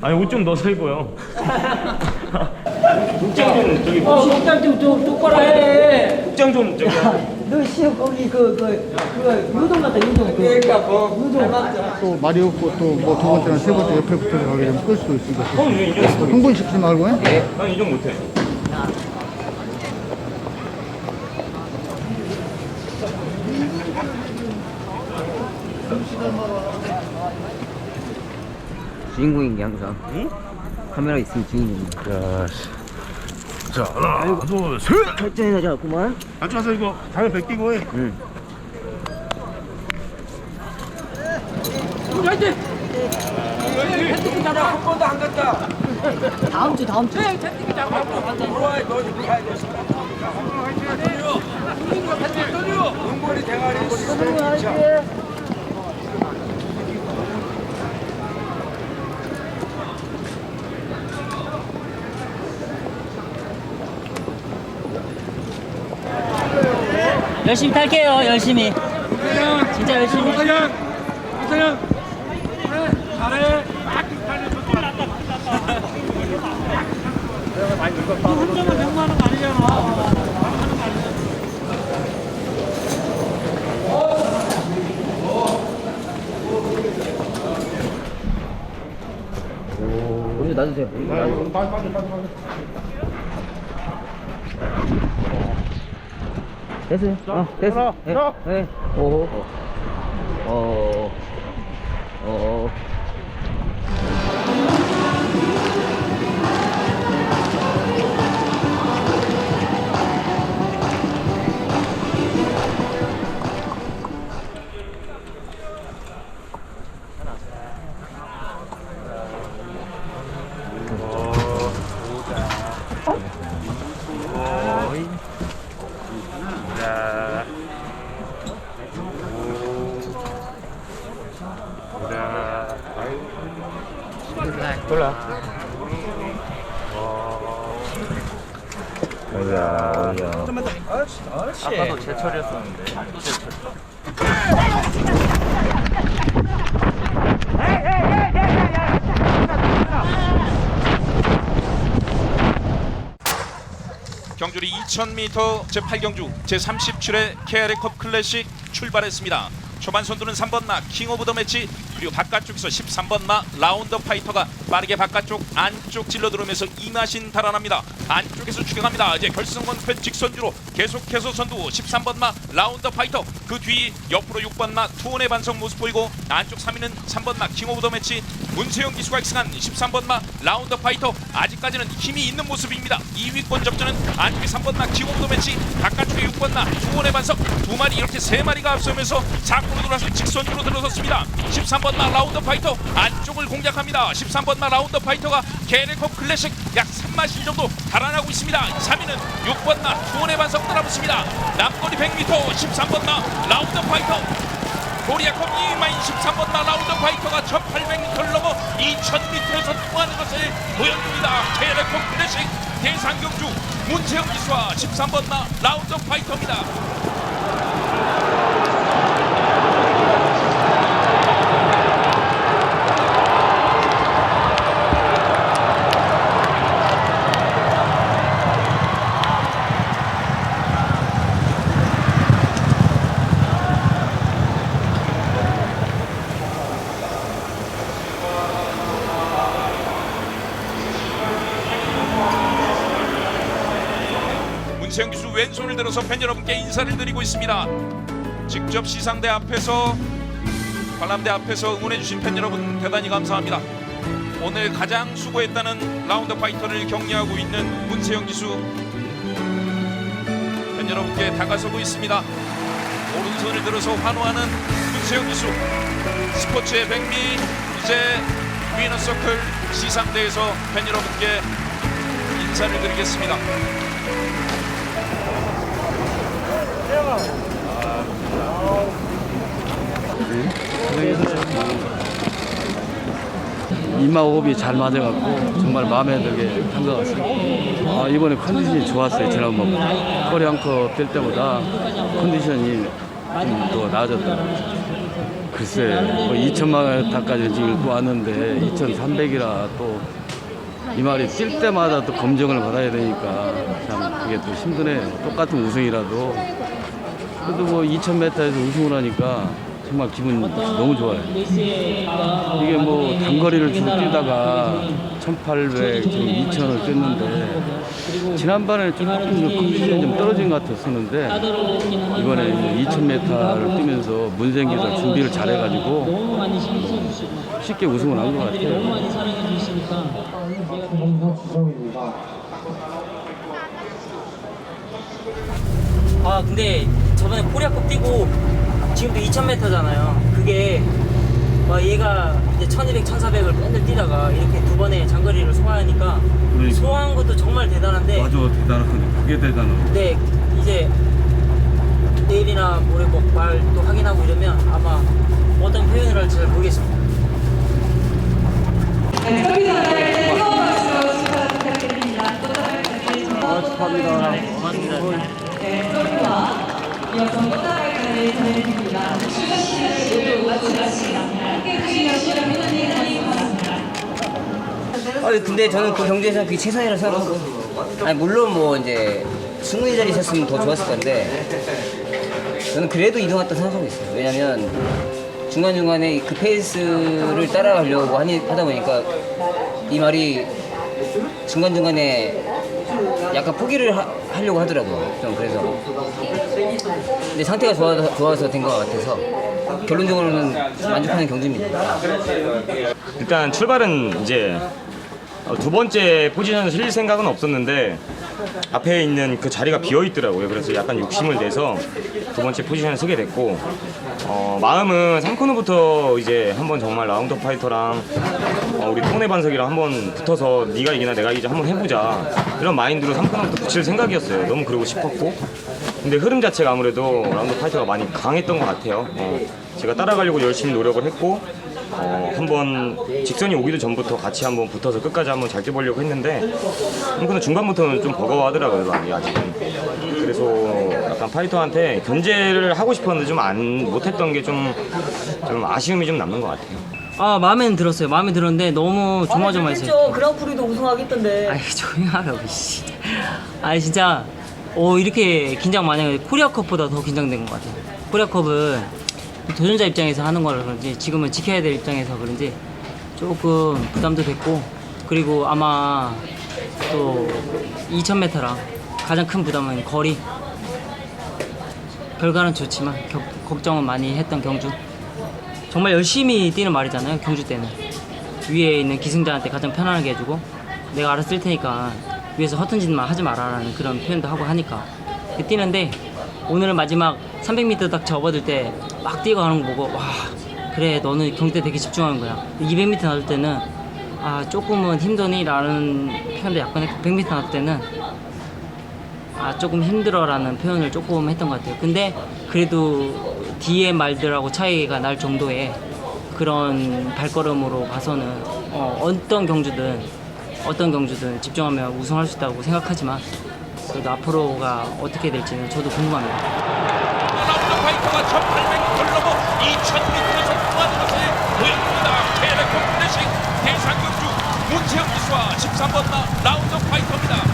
아니 옷 좀 넣어서 입어요. 국장 좀 저기 어, 국장 좀, 좀 똑바로 해. 국장 좀 저기. 너 시험 거기 그, 그, 그, 유동 같다, 유동. 그, 그러니까 뭐 유동. 또 말이 없고 또 뭐 두 번째나 세 번째 옆에 붙어서 가게 되면 끌 수도 있으니까 형 이거 인정 못해. 흥분시키지 말고 해. 난 인정 못해. 주인공인 게 항상. 카메라 있으면 주인공이 야, 씨. 자 하나, 둘, 셋. 설정해가지고만. 앉아서 이거 당연 베끼고 해. 응. 다음 주, 다음 주. 핸드폰 잡아 물어와 너 지금 가야 돼. 은골이 대가리 열심히 탈게요, 열심히. 진짜 열심히. 이상현 이상현 잘해 먼저 놔주세요 됐어요 어 됐어 예, 예. 오호 어. 어. 어. 자, 골라. 가자. 아까도 제철이었었는데 또 제철. 경주리 2000m 제8경주 제37회 KRA컵 클래식 출발했습니다. 초반 선두는 3번 마킹 오브 더 매치 그리고 바깥쪽에서 13번 마 라운더 파이터가 빠르게 바깥쪽 안쪽 찔러 들어오면서 이마신 달아납니다. 안쪽에서 추격합니다. 이제 결승권편 직선주로 계속해서 선두 13번 마 라운더 파이터 그 뒤 옆으로 6번 마 투혼의 반성 모습 보이고 안쪽 3위는 3번 마 킹 오브 더 매치 문세영 기수가 승한 13번 마 라운더 파이터 아직까지는 힘이 있는 모습입니다. 2위권 접전은 안쪽에 3번 마 킹 오브 더 매치 바깥쪽에 6번 마 투혼의 반성 두 마리 이렇게 세 마리가 앞서면서 4코로 돌아서 직선주로 들어섰습니다. 13번 마 라운더 파이터 안쪽을 공략합니다. 13번 마 라운더 파이터가 게레컵 클래식 약 3마신 정도 달아나고 있습니다. 3위는 6번 마 투혼의 반성 따라붙습니다. 남거리 100m 13번 마 라운더 파이터 코리아컵 2위마인 13번 마 라운더 파이터가 1800m를 넘어 2000m에서 통하는 것을 보여줍니다. KL컵 클래식 대상경주 문채영 기수와 13번 마 라운더 파이터입니다. 문세영 기수 왼손을 들어서 팬 여러분께 인사를 드리고 있습니다. 직접 시상대 앞에서 관람대 앞에서 응원해주신 팬 여러분 대단히 감사합니다. 오늘 가장 수고했다는 라운드 파이터를 격려하고 있는 문세영 기수 팬 여러분께 다가서고 있습니다. 오른손을 들어서 환호하는 문세영 기수 스포츠의 백미 이제 위너서클 시상대에서 팬 여러분께 인사를 드리겠습니다. 이마 호흡이 잘 맞아갖고 정말 마음에 들게 한 것 같습니다. 아, 이번에 컨디션이 좋았어요. 지난번 코리안컵 뛸 때보다 컨디션이 좀 더 나아졌더라고요. 글쎄, 뭐 2천만 타까지 지금 왔는데 2,300이라 또 이 말이 뛸 때마다 또 검증을 받아야 되니까 참 그게 또 힘드네요. 똑같은 우승이라도 그래도 뭐 2,000m에서 우승을 하니까 정말 기분 너무 좋아요. 이게 뭐 단거리를 쭉 뛰다가 1,800, 지금 2,000을 뛰었는데 지난번에 조금 컨디션이 좀 떨어진 것 같았었는데 이번에 2,000m를 뛰면서 문생기도 준비를 잘해가지고 쉽게 우승을 한 것 같아요. 아 근데 저번에 코리아컵 뛰고 지금도 2000m잖아요. 그게 와 얘가 이제 1200, 1400을 맨날 뛰다가 이렇게 두 번의 장거리를 소화하니까 그러니까. 소화한 것도 정말 대단한데 대단한, 그게 대단한. 근데 이제 내일이나 모레 뭐말또 확인하고 이러면 아마 어떤 표현을 할지 잘 모르겠습니다. 아니 근데 저는 그 경기에서 그게 최선이라고 생각하고 아니 물론 뭐 이제 승리 자리 있었으면 더 좋았을 건데 저는 그래도 2등 왔다 생각하고 있어요. 왜냐면 중간중간에 그 페이스를 따라가려고 하니, 하다 보니까 이 말이 중간중간에 약간 포기를 하, 하려고 하더라고요. 좀 그래서. 근데 상태가 좋아서, 좋아서 된 것 같아서 결론적으로는 만족하는 경기입니다. 일단 출발은 이제 어, 두 번째 포지션을 실릴 생각은 없었는데 앞에 있는 그 자리가 비어 있더라고요. 그래서 약간 욕심을 내서 두 번째 포지션을 서게 됐고 어, 마음은 3코너부터 이제 한번 정말 라운드 파이터랑 어, 우리 통내 반석이랑 한번 붙어서 네가 이기나 내가 이기자 한번 해보자 이런 마인드로 3코너부터 붙일 생각이었어요. 너무 그러고 싶었고 근데 흐름 자체가 아무래도 라운드 파이터가 많이 강했던 것 같아요. 어, 제가 따라가려고 열심히 노력을 했고 어, 한번 직선이 오기도 전부터 같이 한번 붙어서 끝까지 한번 잘 뛰보려고 했는데 근데 중간부터는 좀 버거워하더라고요 많이 아직은 그래서 약간 파이터한테 견제를 하고 싶었는데 좀 안 못했던 게 좀 좀 아쉬움이 좀 남는 것 같아요 아 마음에는 들었어요. 마음에 들었는데 너무 조마조마했어요. 그랑프리도 우승하겠던데. 아이 조용히 하라고 씨. 아니 진짜 어 이렇게 긴장 많이 하는데 코리아컵보다 더 긴장된 것 같아요. 코리아컵은 도전자 입장에서 하는 거라 그런지 지금은 지켜야 될 입장에서 그런지 조금 부담도 됐고 그리고 아마 또 2000m랑 가장 큰 부담은 거리. 결과는 좋지만 겨- 걱정은 많이 했던 경주. 정말 열심히 뛰는 말이잖아요 경주 때는. 위에 있는 기승자한테 가장 편안하게 해주고 내가 알아서 뛸 테니까 위에서 허튼 짓만 하지 마라라는 그런 표현도 하고 하니까. 뛰는데 오늘은 마지막 300m 딱 접어들 때 막 뛰어가는 거 보고 와 그래 너는 때 되게 집중하는 거야 200m 나올 때는 아 조금은 힘드니 라는 표현도 약간 했고 100m 나올 때는 아 조금 힘들어 라는 표현을 조금 했던 것 같아요. 근데 그래도 뒤에 말들하고 차이가 날 정도의 그런 발걸음으로 봐서는 어, 어떤 경주든 어떤 경주든 집중하면 우승할 수 있다고 생각하지만 그래도 앞으로가 어떻게 될지는 저도 궁금합니다. 파이터가 1800m를 넘어 2000m에서 후반으로 보여줍니다. KLF 클래식 대상경주 문채영 기수와 13번 마 라운드 파이터입니다.